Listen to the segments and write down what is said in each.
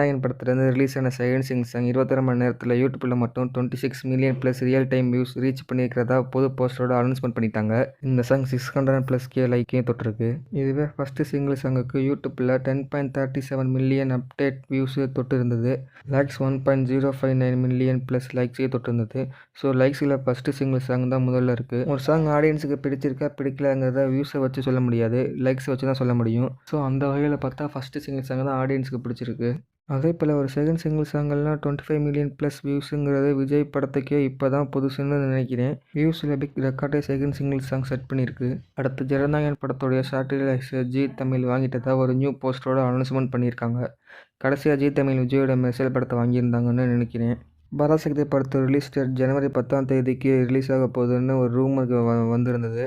ஜனநாயகன் படத்திலிருந்து ரிலீஸ் ஆன second sing song இருபத்தாறு மணி நேரத்தில் யூடியூப்பில் மட்டும் twenty six million plus real time views reach பண்ணியிருக்கிறதா பொது போஸ்டரோட அனௌன்ஸ்மெண்ட் பண்ணிட்டாங்க. இந்த song six hundred plus K லைக்கையும் தொட்டிருக்கு. இதுவே ஃபஸ்ட்டு சிங்கிள் சாங்குக்கு யூடியூப்பில் ten point thirty seven million update views தொட்டு இருந்தது likes one point zero five nine million plus லைக்ஸே தொட்டு இருந்தது ஸோ லைக்ஸில் ஃபஸ்ட்டு சிங்கிள் சாங் தான் முதல்ல இருக்குது ஒரு சாங் ஆடியன்ஸுக்கு பிடிச்சிருக்கா பிடிக்கலங்கிறத வியூஸை வச்சு சொல்ல முடியாது. லைக்ஸை வச்சு தான் சொல்ல முடியும். ஸோ அந்த வகையில் பார்த்தா ஃபஸ்ட்டு சிங்கிள் சாங் தான் ஆடியன்ஸுக்கு பிடிச்சிருக்கு. அதே போல் ஒரு செகண்ட் சிங்கிள் சாங்கெல்லாம் டுவெண்ட்டி ஃபைவ் மில்லியன் ப்ளஸ் வியூஸுங்கிறது விஜய் படத்துக்கே இப்போ தான் புதுசுன்னு நினைக்கிறேன். வியூஸில் பிக் ரெக்கார்டே செகண்ட் சிங்கிள் சாங் செட் பண்ணியிருக்கு அடுத்து ஜனநாயகன் படத்துடைய சாட்டிலைஸ் ஜி தமிழ் வாங்கிட்டதாக ஒரு நியூ போஸ்டரோட அனௌன்ஸ்மெண்ட் பண்ணியிருக்காங்க. கடைசியாக ஜி தமிழ் விஜயோட மெசேஜ் படத்தை வாங்கியிருந்தாங்கன்னு நினைக்கிறேன். பராசக்தி படத்தை ரிலீஸ் டேட் ஜனவரி பத்தாம் தேதிக்கு ரிலீஸ் ஆக போகுதுன்னு ஒரு ரூமருக்கு வ வந்திருந்தது.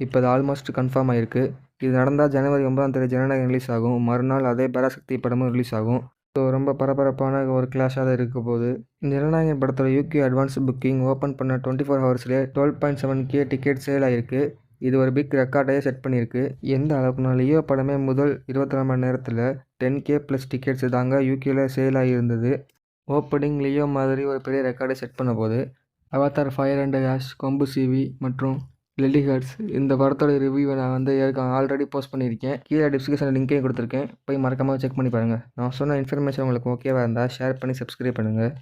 இப்போ அது ஆல்மோஸ்ட் கன்ஃபார்ம் ஆயிருக்கு. இது நடந்தால் ஜனவரி ஒன்பதாம் தேதி ஜனநாயகம் ரிலீஸ் ஆகும். மறுநாள் அதே பராசக்தி படமும் ரிலீஸ் ஆகும். ஸோ ரொம்ப பரபரப்பான ஒரு கிளாஷாக தான் இருக்க போகுது. இந்த ஜனநாயகன் படத்தோட யூகே அட்வான்ஸ் புக்கிங் ஓப்பன் பண்ண twenty four ஹவர்ஸ்லேயே twelve point seven K ticket sale ஆகிருக்கு இது ஒரு பிக் ரெக்கார்டையே செட் பண்ணியிருக்கு. எந்த அளவுக்குனா லியோ படமே முதல் இருபத்தி நாலு மணி நேரத்தில் டென் கே ப்ளஸ் டிக்கெட்ஸ் தாங்க யூகேல சேல் ஆகியிருந்தது ஓப்பனிங் லியோ மாதிரி ஒரு பெரிய ரெக்கார்டை செட் பண்ண போது அவதார் ஃபயர் அண்ட் ஆஷ் கொம்பு சிவி மற்றும் லில்லி ஹார்ட்ஸ் இந்த படத்தோட ரிவ்யூவை நான் வந்து ஏற்கனவே ஆல்ரெடி போஸ்ட் பண்ணியிருக்கேன். கீழே டிஸ்கிரிப்ஷனில் லிங்க்கையும் கொடுத்துருக்கேன். போய் மறக்காமல் செக் பண்ணி பாருங்கள் நான் சொன்ன இன்ஃபர்மேஷன் உங்களுக்கு ஓகேவாக இருந்தால் ஷேர் பண்ணி சப்ஸ்கிரைப் பண்ணுங்கள்